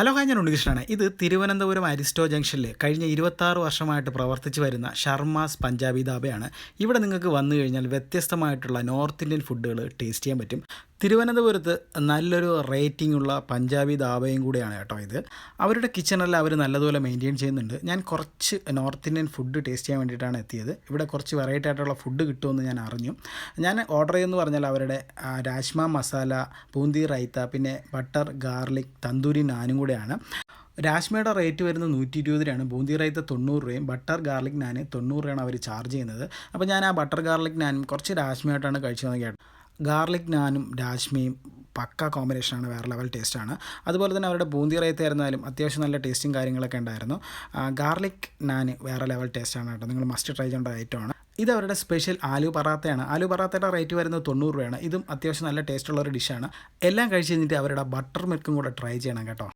Hello hi ഞാൻ ഉണ്ണികൃഷ്ണനാണ്. ഇത് തിരുവനന്തപുരം അരിസ്റ്റോ ജംഗ്ഷനിൽ കഴിഞ്ഞ ഇരുപത്താറ് വർഷമായിട്ട് പ്രവർത്തിച്ചു വരുന്ന ഷർമാസ് പഞ്ചാബി ധാബയാണ്. ഇവിടെ നിങ്ങൾക്ക് വന്നു കഴിഞ്ഞാൽ വ്യത്യസ്തമായിട്ടുള്ള നോർത്ത് ഇന്ത്യൻ ഫുഡുകൾ ടേസ്റ്റ് ചെയ്യാൻ പറ്റും. തിരുവനന്തപുരത്ത് നല്ലൊരു റേറ്റിംഗ് ഉള്ള പഞ്ചാബി ധാബയും കൂടിയാണ് കേട്ടോ ഇത്. അവരുടെ കിച്ചണെല്ലാം അവർ നല്ലതുപോലെ മെയിന്റെയിൻ ചെയ്യുന്നുണ്ട്. ഞാൻ കുറച്ച് നോർത്ത് ഇന്ത്യൻ ഫുഡ് ടേസ്റ്റ് ചെയ്യാൻ വേണ്ടിയിട്ടാണ് എത്തിയത്. ഇവിടെ കുറച്ച് വെറൈറ്റി ആയിട്ടുള്ള ഫുഡ് കിട്ടുമെന്ന് ഞാൻ അറിഞ്ഞു. ഞാൻ ഓർഡർ ചെയ്യുമെന്ന് പറഞ്ഞാൽ അവരുടെ രാജ്മ മസാല ബൂന്തി റൈത്ത പിന്നെ ബട്ടർ ഗാർലിക് തന്തൂരി നാനും കൂടെയാണ്. രാജ്മയുടെ റേറ്റ് വരുന്നത് നൂറ്റി ഇരുപത് രൂപയാണ്. ബൂന്തി റൈത്ത തൊണ്ണൂറ് രൂപയും ബട്ടർ ഗാർലിക് നാന് തൊണ്ണൂറ് രൂപയാണ് അവർ ചാർജ് ചെയ്യുന്നത്. അപ്പോൾ ഞാൻ ആ ബട്ടർ ഗാർലിക് നാനും കുറച്ച് രാജ്മയായിട്ടാണ് കഴിച്ചു കേട്ടോ. ഗാർലിക് നാനും രാജ്മയും പക്ക കോമ്പിനേഷനാണ് വേറെ ലെവൽ ടേസ്റ്റാണ് അതുപോലെ തന്നെ അവരുടെ ബൂന്തി റൈത്ത് ആയിരുന്നാലും അത്യാവശ്യം നല്ല ടേസ്റ്റും കാര്യങ്ങളൊക്കെ ഉണ്ടായിരുന്നു. ഗാർലിക് നാന് വേറെ ലെവൽ ടേസ്റ്റാണ് കേട്ടോ. നിങ്ങൾ മസ്റ്റ് ട്രൈ ചെയ്യേണ്ട ഐറ്റമാണ് ഇത് അവരുടെ സ്പെഷ്യൽ ആലു പറാത്തയാണ്. ആലു പറാത്തയുടെ റേറ്റ് വരുന്നത് തൊണ്ണൂറ് രൂപയാണ്. ഇതും അത്യാവശ്യം നല്ല ടേസ്റ്റുള്ള ഒരു ഡിഷാണ് എല്ലാം കഴിച്ച് കഴിഞ്ഞിട്ട് അവരുടെ ബട്ടർ മിൽക്കും കൂടെ ട്രൈ ചെയ്യണം കേട്ടോ.